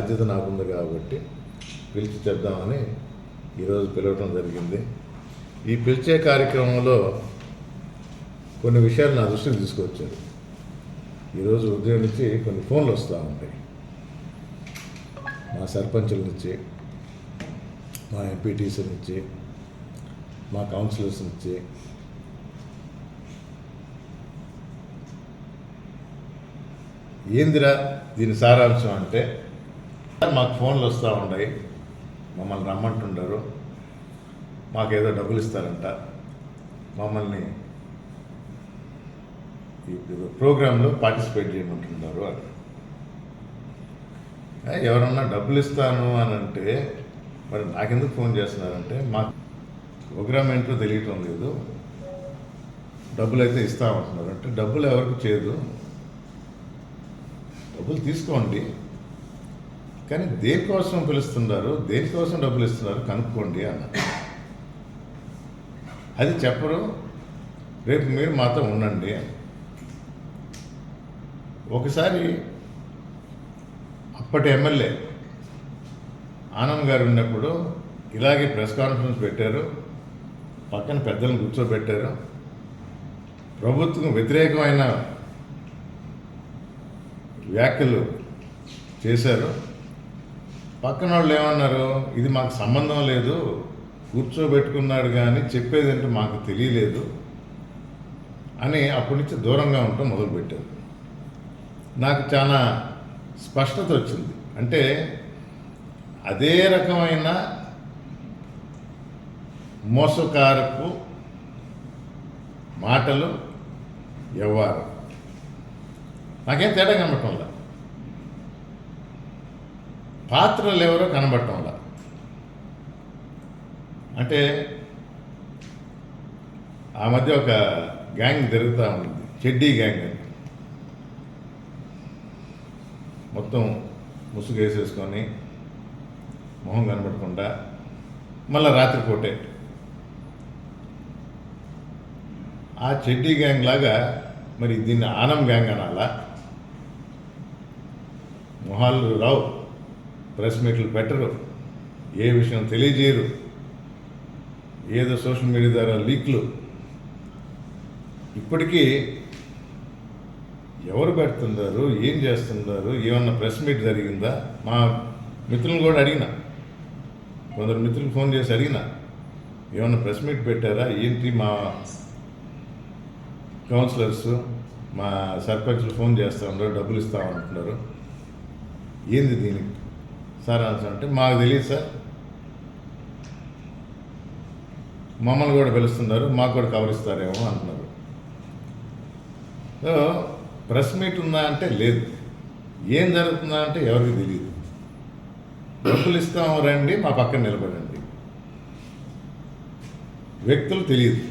బాధ్యత నాకుంది కాబట్టి పిలిచి చెప్దామని ఈరోజు పిలవటం జరిగింది. ఈ పిలిచే కార్యక్రమంలో కొన్ని విషయాలు నా దృష్టికి తీసుకొచ్చారు. ఈరోజు ఉదయం నుంచి కొన్ని ఫోన్లు వస్తూ ఉంటాయి. మా సర్పంచుల నుంచి మా ఎంపీటీసీ నుంచి మా కౌన్సిలర్స్ నుంచి ఏందిరా దీని సారాంశం అంటే మాకు ఫోన్లు వస్తూ ఉన్నాయి మమ్మల్ని రమ్మంటుండరు. మాకేదో డబ్బులు ఇస్తారంట. మమ్మల్ని ప్రోగ్రాంలో పార్టిసిపేట్ చేయమంటున్నారు అని. ఎవరన్నా డబ్బులు ఇస్తాను అని అంటే మరి నాకెందుకు ఫోన్ చేస్తున్నారంటే మా ప్రోగ్రామ్ ఏంటో తెలియటం లేదు. డబ్బులు అయితే ఇస్తామంటున్నారు అంటే డబ్బులు ఎవరికి చేయదు డబ్బులు తీసుకోండి. కానీ దేనికోసం పిలుస్తున్నారు? దేనికోసం డబ్బులు ఇస్తున్నారు? కనుక్కోండి అన్న. అది చెప్పరు. రేపు మీరు మాతో ఉండండి అని. ఒకసారి అప్పటి ఎమ్మెల్యే ఆనంద్ గారు ఉన్నప్పుడు ఇలాగే ప్రెస్ కాన్ఫరెన్స్ పెట్టారు. పక్కన పెద్దలను కూర్చోబెట్టారు. ప్రభుత్వం వ్యతిరేకమైన వ్యాఖ్యలు చేశారు. పక్కన వాళ్ళు ఏమన్నారు? ఇది మాకు సంబంధం లేదు. కూర్చోబెట్టుకున్నాడు కానీ చెప్పేదంటే మాకు తెలియలేదు అని అప్పటి నుంచి దూరంగా ఉండటం మొదలుపెట్టారు. నాకు చాలా స్పష్టత వచ్చింది. అంటే అదే రకమైన మోసకారపు మాటలు వ్యవహారం. నాకేం తేడా కనబట్టంలా పాత్రలు ఎవరో కనబడటంలా అంటే ఆ మధ్య ఒక గ్యాంగ్ తిరుగుతూ ఉంది చెడ్డీ గ్యాంగ్ అని మొత్తం ముసుగేసేసుకొని మొహం కనబడకుండా మళ్ళీ రాత్రిపూటే ఆ చెడ్డీ గ్యాంగ్ లాగా మరి దీన్ని ఆనం గ్యాంగ్ అనాలా? మొహాలు రావు. ప్రెస్ మీట్లు పెట్టరు. ఏ విషయం తెలియజేయరు. ఏదో సోషల్ మీడియా ద్వారా లీక్లు. ఇప్పటికీ ఎవరు పెడుతున్నారు? ఏం చేస్తున్నారు? ఏమన్నా ప్రెస్ మీట్ జరిగిందా? మా మిత్రులను కూడా అడిగిన. కొందరు మిత్రులు ఫోన్ చేసి అడిగిన. ఏమన్నా ప్రెస్ మీట్ పెట్టారా? ఏంటి మా కౌన్సిలర్స్ మా సర్పంచ్లు ఫోన్ చేస్తూ ఉన్నారు డబ్బులు ఇస్తామంటున్నారు ఏంది దీనికి? సార్ అంటే మాకు తెలియదు సార్. మమ్మల్ని కూడా పిలుస్తున్నారు మాకు కూడా కవర్ ఇస్తారేమో అంటున్నారు. సో ప్రెస్ మీట్ ఉందా అంటే లేదు. ఏం జరుగుతుందా అంటే ఎవరికి తెలియదు. డబ్బులు ఇస్తాము రండి మా పక్కన నిలబడండి. వ్యక్తులు తెలియదు.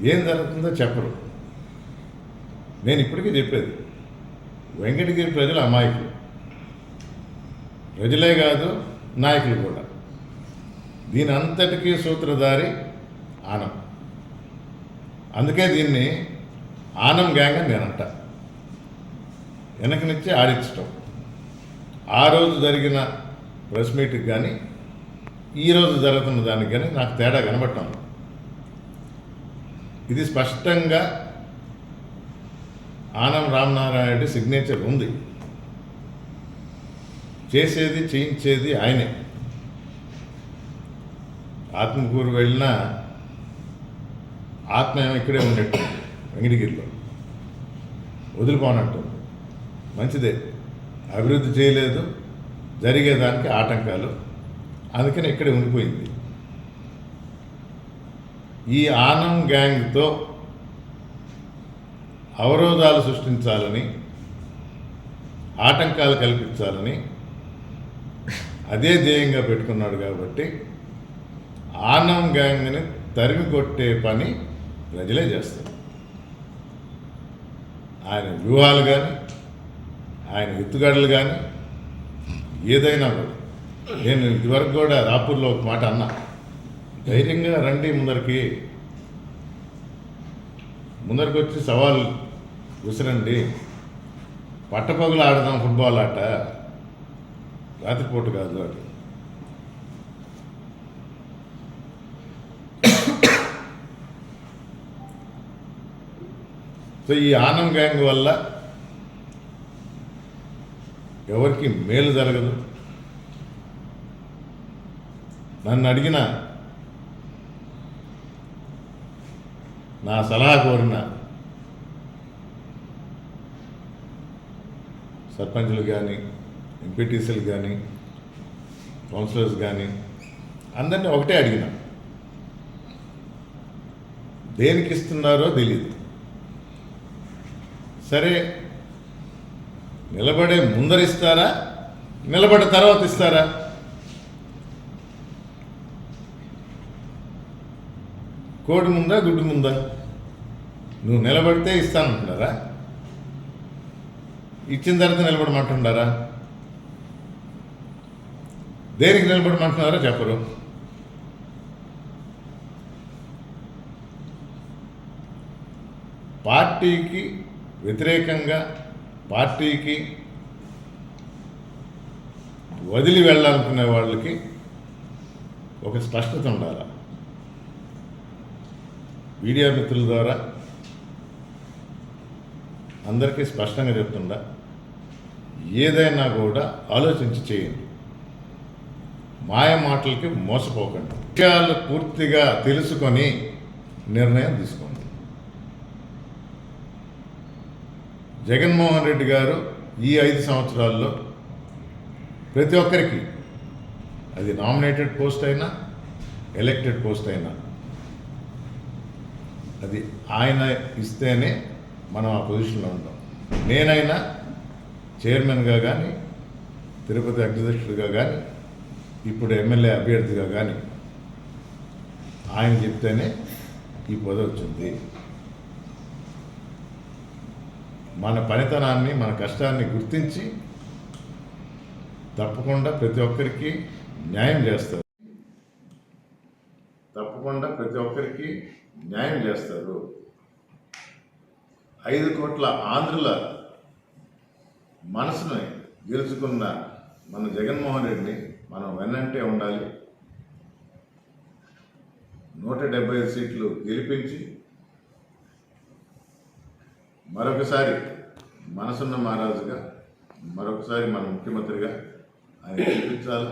ఏం జరుగుతుందో చెప్పరు. నేను ఇప్పటికీ చెప్పేది. వెంకటగిరి ప్రజలు అమాయకులు. ప్రజలే కాదు నాయకులు కూడా. దీని అంతటికీ సూత్రధారి ఆనం. అందుకే దీన్ని ఆనం గ్యాంగ్ అని నేనంట. వెనక నుంచి ఆడించటం. ఆ రోజు జరిగిన ప్రెస్ మీట్కి కానీ ఈరోజు జరుగుతున్న దానికి కానీ నాకు తేడా కనబడటం. ఇది స్పష్టంగా ఆనం రామనారాయణ రెడ్డి సిగ్నేచర్ ఉంది. చేసేది చేయించేది ఆయనే. ఆత్మకూరు వెళ్ళినా ఆత్మ ఏమో ఇక్కడే ఉండేట్టు వెంకటగిరిలో. వదిలిపోనట్టు మంచిదే. అభివృద్ధి చేయలేదు. జరిగేదానికి ఆటంకాలు. అందుకని ఇక్కడే ఉండిపోయింది. ఈ ఆనం గ్యాంగ్తో అవరోధాలు సృష్టించాలని ఆటంకాలు కల్పించాలని అదే ధ్యేయంగా పెట్టుకున్నాడు కాబట్టి ఆనం గ్యాంగ్ని తరిమి కొట్టే పని ప్రజలే చేస్తారు. ఆయన వ్యూహాలు కానీ ఆయన ఎత్తుగడలు కానీ ఏదైనా కూడా. నేను ఇదివరకు కూడా రాపూర్లో ఒక మాట అన్నా ధైర్యంగా రండి ముందరికి. ముందరికి వచ్చి సవాల్ విసరండి. పట్టపగులు ఆడదాం ఫుట్బాల్ ఆట. రాత్రిపూట కాదు అది. సో ఈ ఆనం గ్యాంగ్ వల్ల ఎవరికి మేలు జరగదు. నన్ను అడిగిన నా సలహా కోరిన సర్పంచులు కానీ ఎంపీటీసీలు కానీ కౌన్సిలర్స్ కానీ అందరినీ ఒకటే అడిగిన. దేనికి ఇస్తున్నారో తెలియదు సరే నిలబడే ముందర ఇస్తారా? నిలబడే తర్వాత ఇస్తారా? కోడి ముందా గుడ్డు ముందా? నువ్వు నిలబడితే ఇస్తానంటున్నారా? ఇచ్చిన తర్వాత నిలబడమంటున్నారా? దేనికి నిలబడమంటున్నారో చెప్పరు. పార్టీకి వ్యతిరేకంగా పార్టీకి వదిలి వెళ్ళాలనుకునే వాళ్ళకి ఒక స్పష్టత ఉండాలి? మీడియా మిత్రుల ద్వారా అందరికీ స్పష్టంగా చెప్తుండ ఏదైనా కూడా ఆలోచించి చేయండి. మాయ మాటలకి మోసపోకండి. విషయాలు పూర్తిగా తెలుసుకొని నిర్ణయం తీసుకోండి. జగన్మోహన్ రెడ్డి గారు ఈ ఐదు సంవత్సరాల్లో ప్రతి ఒక్కరికి అది నామినేటెడ్ పోస్ట్ అయినా ఎలక్టెడ్ పోస్ట్ అయినా అది ఆయన ఇస్తేనే మనం ఆ పొజిషన్లో ఉంటాం. నేనైనా చైర్మన్గా కానీ తిరుపతి అధ్యక్షుడిగా కానీ ఇప్పుడు ఎమ్మెల్యే అభ్యర్థిగా కానీ ఆయన చెప్తేనే ఈ పదవి వచ్చింది. మన పనితనాన్ని మన కష్టాన్ని గుర్తించి తప్పకుండా ప్రతి ఒక్కరికి న్యాయం చేస్తారు. తప్పకుండా ప్రతి ఒక్కరికి న్యాయం చేస్తారు. ఐదు కోట్ల ఆంధ్రుల మనసుని గెలుచుకున్న మన జగన్మోహన్ రెడ్డిని మనం వెన్నంటే ఉండాలి. నూట డెబ్బై ఐదు సీట్లు గెలిపించి మరొకసారి మనసున్న మహారాజుగా మరొకసారి మన ముఖ్యమంత్రిగా ఆయన గెలిపించాలి?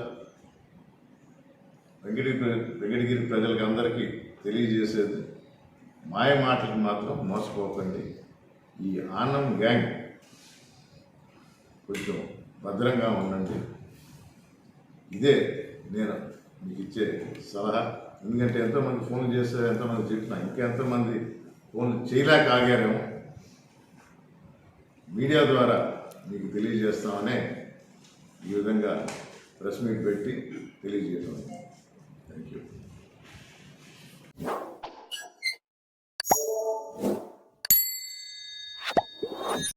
వెంకటగిరి వెంకటగిరి ప్రజలకు అందరికీ తెలియజేసేది మాయ మాటలకు మాత్రం మోసపోకండి. ఈ ఆనం గ్యాంగ్ కొంచెం భద్రంగా ఉండండి. ఇదే నేను మీకు ఇచ్చే సలహా. ఎందుకంటే ఎంతోమంది ఫోన్ చేస్తారు ఎంతోమంది చెప్పినా ఇంకెంతమంది ఫోన్లు చేయలేక ఆగారేమో. మీడియా ద్వారా మీకు తెలియజేస్తామనే ఈ విధంగా ప్రెస్ మీట్ పెట్టి తెలియజేయడం